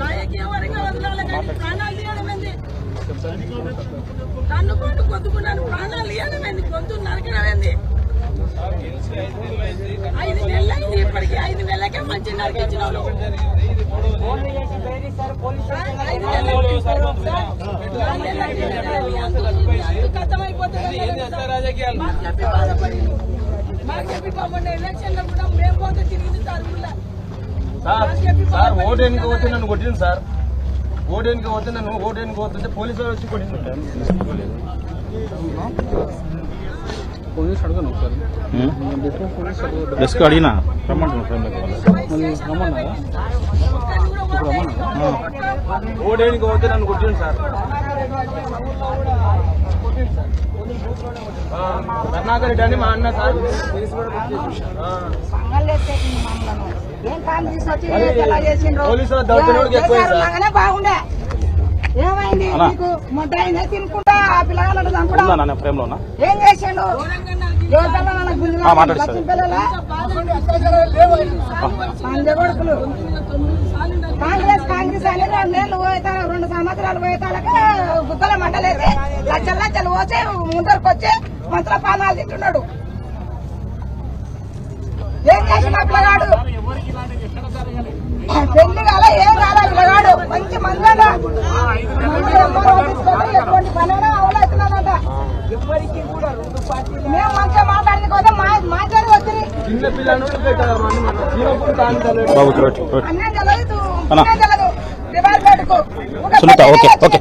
రాజకీయ వర్గం వదలాలి కానీ ప్రాణాలు తీయడం ఏంది? తన్నుకుంటూ కొద్దుకున్నాను ప్రాణాలు తీయడం ఏంది? గొంతు నరకడం ఐదు నెలలు అయింది ఇప్పటికి ఐదు నెలలకే మంచి నరికించిన వాళ్ళు ఐదు నెలలు నాలుగు నెలలకి అంతు- అంతు కథమైపోతుంది మాకు చెప్పి బాధపడిండు. మాకు చెప్పి పాపండి ఎలక్షన్లో కూడా మేము పోతే తిరిగింది తరుగులే సార్ సార్ ఓటు ఎన్నిక పోతే నన్ను కొట్టింది సార్. ఓటు ఎన్నిక పోతే నన్ను ఓటు ఎన్నిక పోతుంటే పోలీసు వాళ్ళు వచ్చి కొట్టింది. పోలీస్ అడగను ఒకసారి. డెస్క్ అడిగినా? రమ్మంటున్నా ఫ్రెండ్కి ఓటు ఎన్నిక పోతే నన్ను కొట్టింది సార్. కరుణాకర్ రెడ్డి అని మా అన్న సార్? పోలీసుల ఎక్కువ బాగుండే ఏమైంది తినుకుంటా ఆ చంపడం ఏం చేసిండు కొడుకులు కాంగ్రెస్ కాంగ్రెస్ అని రెండేళ్ళు పోయితే రెండు సంవత్సరాలు పోయేతాలకు గుద్దల మంటలేసి లక్షల లక్షలు పోసి ముందరకు వచ్చి మంత్రుల పానాలు తింటున్నాడు. ఏం చేసిన పిల్లగాడు? పెళ్ళి కాల ఏం కాల పిల్లగాడు. మంచి మందన ఎటువంటి పనైనా మేము మంచిగా మాట్లాడిన కోసం మా మా చదువు వచ్చింది. అన్న తెలియదు. ఒక సునీత, ఓకే.